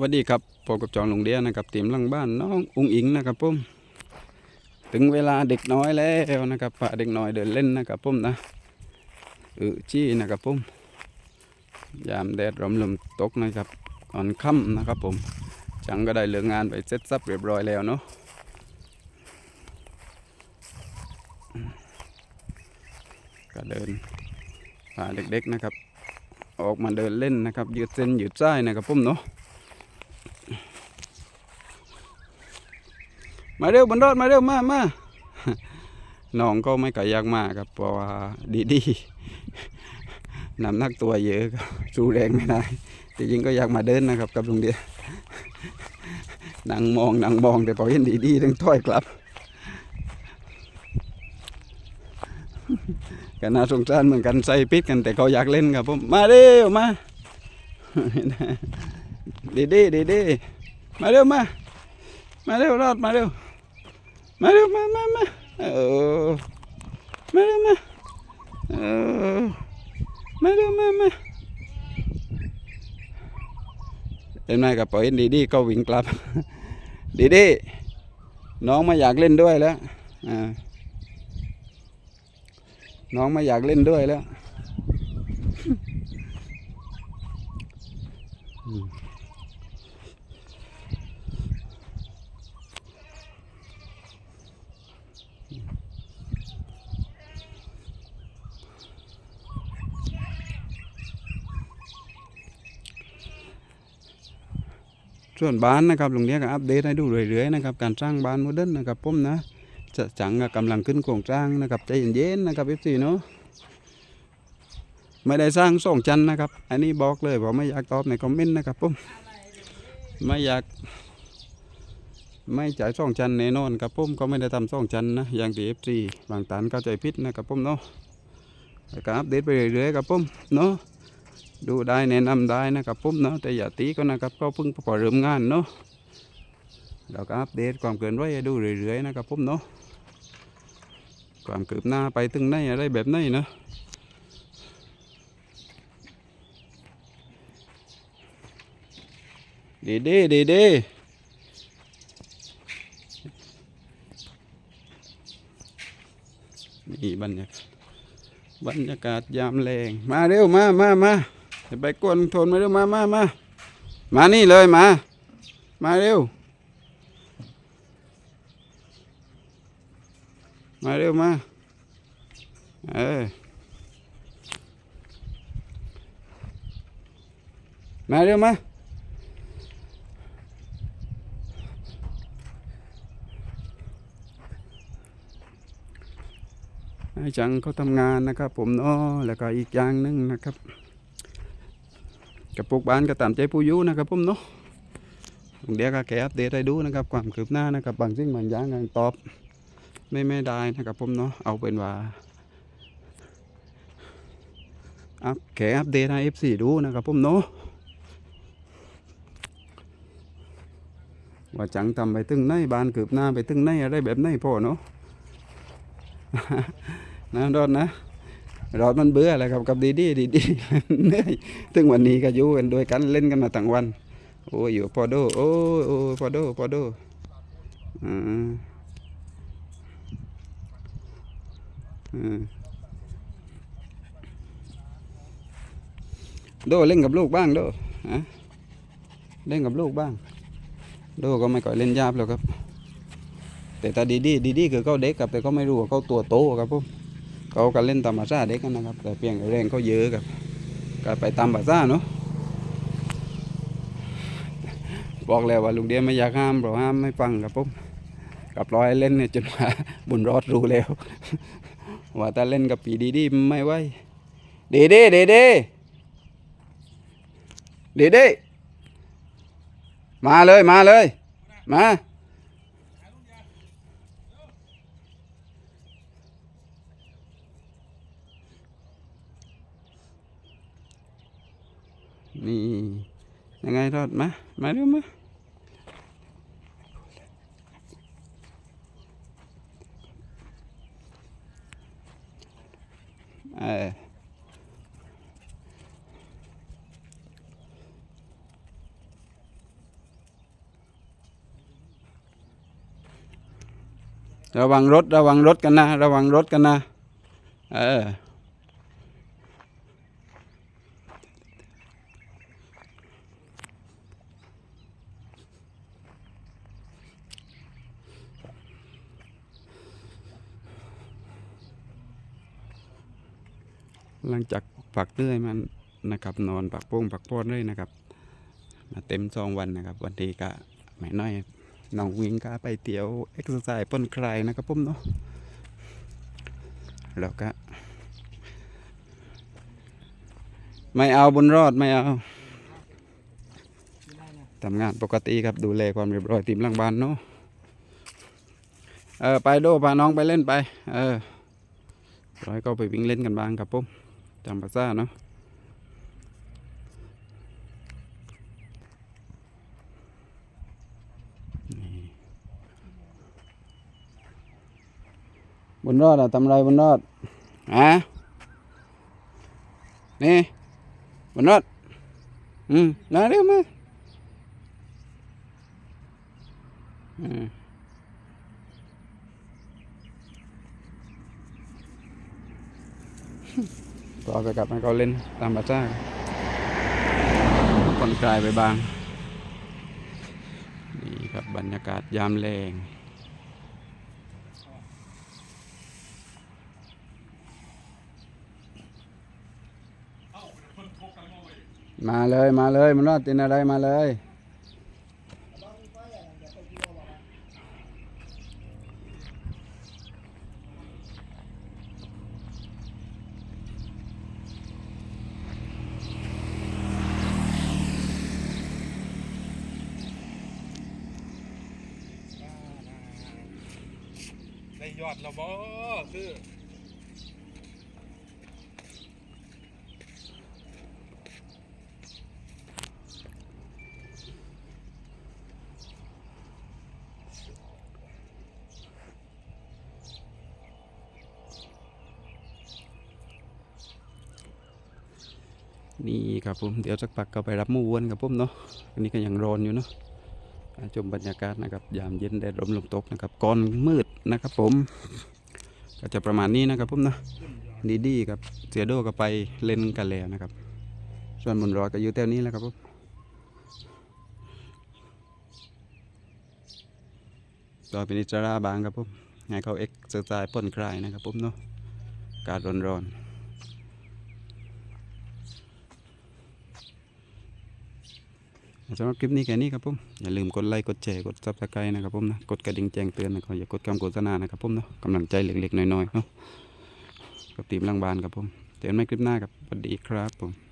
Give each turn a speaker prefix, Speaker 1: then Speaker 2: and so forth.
Speaker 1: วัสดีครับพบกับจองลงเดียนะครับทีมหลังบ้านน้องอุงอิงนะครับผมถึงเวลาเด็กน้อยแล้วนะครับพาเด็กน้อยเดินเล่นนะครับผมนะเอือจี้นะครับผมยามแดดร่มลมตกนะครับก่อนค่ำนะครับผมจังก็ได้เลิกงานไปเสร็จสับเรียบร้อยแล้วเนาะก็เดินพาเด็กๆนะครับ ออกมาเดินเล่นนะครับยืดเส้นยืดส้ายนะครับผมเนาะ มาเร็วบนรถมาเร็วมามาน้องก็ไม่ก่อยากมากครับเพราะว่าดีดีน้ำหนักตัวเยอะครับสู้แรงไม่ได้จริงก็อยากมาเดินนะครับกับลุงเดียนั่งมองนั่งมองแต่พอเห็นดีดีๆต้องถอยกลับก็น่าสงสารเหมือนกันใส่ปิดกันแต่เขาอยากเล่นครับผมมาเร็วมาดีดีดีดีมาเร็วมา มาเร็วรอดมาเร็ว มาเร็วมามามาเออมาเร็วมาเออมาเร็วมามาเห็นไหมกับปอยดีดีก็วิ่งกลับ ดีดีน้องมาอยากเล่นด้วยแล้วอ่าน้องมาอยากเล่นด้วยแล้ว ส่วนบ้านนะครับหลุงเนี้ยก็อัปเดตให้ดูเรื่อยๆนะครับการสร้างบ้านโมเดิร์นนะครับผมนะจะจังก็กำลังขึ้นโครงสร้างนะครับใจเย็นๆนะครับเอฟซีเนาะไม่ได้สร้างสองชั้นนะครับ อันนี้บอกเลยผมไม่อยากตอบในคอมเมนต์นะครับผมไม่อยากไม่จ่ายสองชั้นแน่นอนครับผมก็ไม่ได้ทำสองชั้นนะอย่างที่เอฟซีบางตันเข้าใจผิดนะครับผมเนาะแล้วก็อัปเดตไปเรื่อยๆครับผมเนาะ ดูได้แนะนำได้นะครับผมเนาะแต่อย่าตีก็นะครับก็เพิ่งพอเริ่มงานเนาะเราก็อัปเดตความเกินไว้ดูเรื่อยๆนะครับผมเนาะความคืบหน้าไปถึงไหนอะไรแบบไหนเนาะดีดีดีดีนี่บรรยากาศบรรยากาศยามแรงมาเร็วมามามา อย่าไปกวนทนมาเร็วมามามามานี่เลยมา มาเร็ว มาเร็วมา เออมาเร็วมาให้จังเขาทำงานนะครับ ผมเนาะแล้วก็อีกอย่างหนึ่งนะครับ กระปุกบ้านก็ตามใจผู้ยุนะครับผมเนาะเดี๋ยวก็แกอัปเดตให้ดูนะครับ ความคืบหน้านะครับบางสิ่งบางอย่างยังตอบ ไม่ไม่ได้นะครับผมเนาะเอาเป็นว่าอัพแกอัปเดตให้ F4 ดูนะครับผมเนาะว่าจังทำไปถึงไหนบ้านคืบหน้าไปถึงไหนอะไรแบบไหนพ่อเนาะนะรอดนะ เรอดมันเบื่ออะไรครับกับดีดีดีดีเหนื่อยถึงวันนี้ก็อยู่กันด้วยกันเล่นกันมาทั้งวัน โอ้ยอยู่พอโดโอ้ยโอ้พอโดพอโดอ่าอ่าโดเล่นกับลูกบ้างโดฮะเล่นกับลูกบ้าง โดก็ไม่ก่อยเล่นยาบแล้วครับ แต่ตาดีดีดีดีคือเขาเด็กครับแต่เขาไม่รู้ว่าเขาตัวโตครับผม เขาก็เล่นตามภาษาเด็กกันนะครับ แต่เพียงแรงเขาเยอะครับก็ไปตามภาษาเนาะบอกแล้วว่าลุงเดียไม่อยากห้ามเราห้ามไม่ฟังครับผมกับร้อยเล่นเนี่ยจนว่าบุญรอดรู้แล้วว่าถ้าเล่นกับปีดีดีไม่ไหวดีดีดีดีดีดีมาเลยมาเลย มา นี่ ยังไงรอดมา มาเร็วมาเออระวังรถ ระวังรถกันนะ ระวังรถกันนะ เออ หลังจากปักเรื่อยมันนะครับนอนปักโป้งปักโป้นเลยนะครับ มาเต็มสองวันนะครับ วันทีก็ไม่น้อยน้องวิงก็ไปเที่ยวเอ็กซ์ไซส์ป้นคลายนะครับผมเนาะแล้วก็ ไม่เอาบุญรอดไม่เอาทำงานปกติครับดูแลความเรียบร้อยทีมหลังบ้านเนาะเออไปโดพาน้องไปเล่นไป เออร้อยก็ไปวิ่งเล่นกันบ้างครับผม จำภาษาเนาะบนรอดอะทำไรบนรอดอะนี่บนรอดอืมนาเร็วมาอืม เอาไปกลับให้เขาเล่นตามบัตจ้าผ่อนคลายไปบ้าง นี่ครับบรรยากาศยามแรงมาเลยมาเลยมันรอดตินอะไรมาเลย
Speaker 2: ไดแล้วบ่คือ
Speaker 1: นี่ครับผมเดี๋ยวสักพักก็ไปรับมูวนครับผมเนาะอันนี้ก็ยังร้อนอยู่เนาะ ชมบรรยากาศนะครับยามเย็นแดดร่มลมตกนะครับก่อนมืดนะครับผม ก็จะประมาณนี้นะครับผมนะดีดีครับเสียโดก็ไปเล่นกันแล้วนะครับ ส่วนบนรอยก็อยู่แถวนี้แล้วครับผมต่อเป็นอิจราบางครับผมให้เขาเอ็กซ์เซอร์ไซส์ผ่อนคลายนะครับผมเนาะอากาศร้อนๆ สำหรับคลิปนี้แค่นี้ครับผม อย่าลืมกดไลค์ กดแชร์ กดซับสไครต์นะครับผมนะ กดกระดิ่งแจ้งเตือนนะครับอย่ากดคำโฆษณานะครับผมเนาะกำลังใจเล็กๆน้อยๆเนาะกับทีมรังบานครับผม เจอกันใหม่คลิปหน้าครับสวัสดีครับผม